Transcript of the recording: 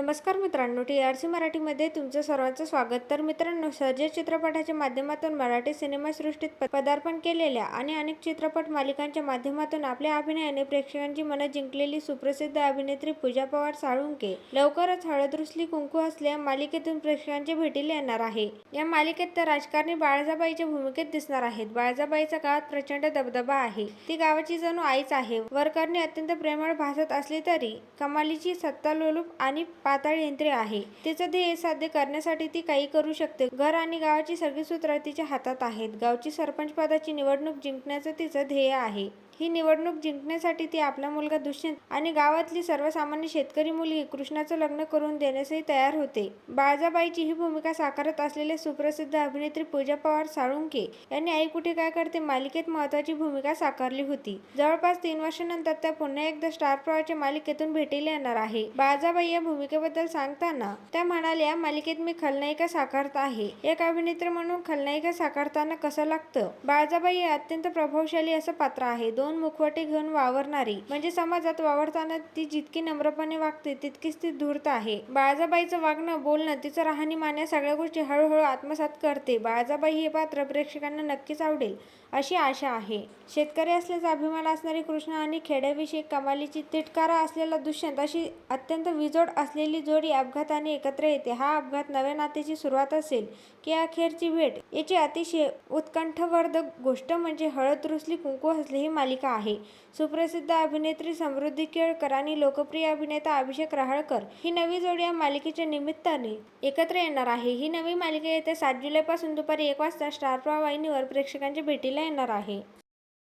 नमस्कार मित्रांनो T R C मराठीमध्ये तुमचं सर्वांचं स्वागत. तर मित्रांनो सर्जे चित्रपटाच्या माध्यमातून मराठी सिनेमासृष्टीत पदार्पण केलेल्या आणि अनेक चित्रपट मालिकांच्या माध्यमातून आपल्या अभिनयाने प्रेक्षकांची मनं जिंकलेली सुप्रसिद्ध अभिनेत्री पूजा पवार साळुंके. लवकरच हळदरुसली कुंकू असल्या मालिकेतून प्रेक्षकांच्या भेटीला येणार आहे. या मालिकेत तर राजकारणी बाळजाबाईच्या भूमिकेत दिसणार आहेत. बाळजाबाईचा गावात प्रचंड दबदबा आहे. ती गावाची जणू आईच आहे. वरकरणी अत्यंत प्रेमळ भासत असली तरी कमालीची सत्तालोलूप आणि पाताळ यंत्रे आहे. तिचं ध्येय साध्य करण्यासाठी ती काही करू शकते. घर आणि गावाची सगळी सूत्र तिच्या हातात आहेत. गावची सरपंच पदाची निवडणूक जिंकण्याचं तिचं ध्येय आहे. ही निवडणूक जिंकण्यासाठी ती आपला मुलगा दुष्यंत आणि गावातली सर्वसामान्य शेतकरी मुलगी कृष्णाचं लग्न करून देण्यासही तयार होते. बाळजाबाईची ही भूमिका साकारत असलेले सुप्रसिद्ध अभिनेत्री पूजा पवार साळुंके यांनी आई कुठे काय करते मालिकेत महत्वाची भूमिका साकारली होती. जवळपास तीन वर्षांनंतर त्या पुन्हा एकदा स्टार प्रवाहाच्या मालिकेतून भेटीला येणार आहे. बाळजाबाई या भूमिकेबद्दल सांगताना त्या म्हणाल्या या मालिकेत मी खलनायिका साकारत आहे. एक अभिनेत्री म्हणून खलनायिका साकारताना कसं लागतं? बाळजाबाई हे अत्यंत प्रभावशाली असं पात्र आहे. दोन मुखवटे घेऊन वावरणारी. म्हणजे समाजात वावरताना ती जितकी नम्रपणे वागते तितकीच ती धूर्त आहे. बाळजाबाईचं वागणं बोलणं तिचं राहणीमान या सगळ्या गोष्टी हळूहळू आत्मसात करते. बाळजाबाई हे पात्र प्रेक्षकांना नक्कीच आवडेल अशी आशा आहे. शेतकरी असल्याचा अभिमान असणारी कृष्ण आणि खेड्याविषयी कमालीची तिटकारा असलेला दुष्यंत अशी अत्यंत विजोड असलेली जोडी अपघाताने एकत्र येते. हा अपघात नव्या नात्याची सुरुवात असेल की अखेरची भेट याची अतिशय उत्कंठवर्धक गोष्ट म्हणजे हळद रुसली कुंकू हसले ही मालिका मालिका आहे. सुप्रसिद्ध अभिनेत्री समृद्धी केळकर आणि लोकप्रिय अभिनेता अभिषेक रहाळकर ही नवी जोडी या मालिकेच्या निमित्ताने एकत्र येणार आहे. ही नवी मालिका येत्या सात जुलैपासून दुपारी एक वाजता स्टार प्रवाहिनीवर प्रेक्षकांच्या भेटीला येणार आहे.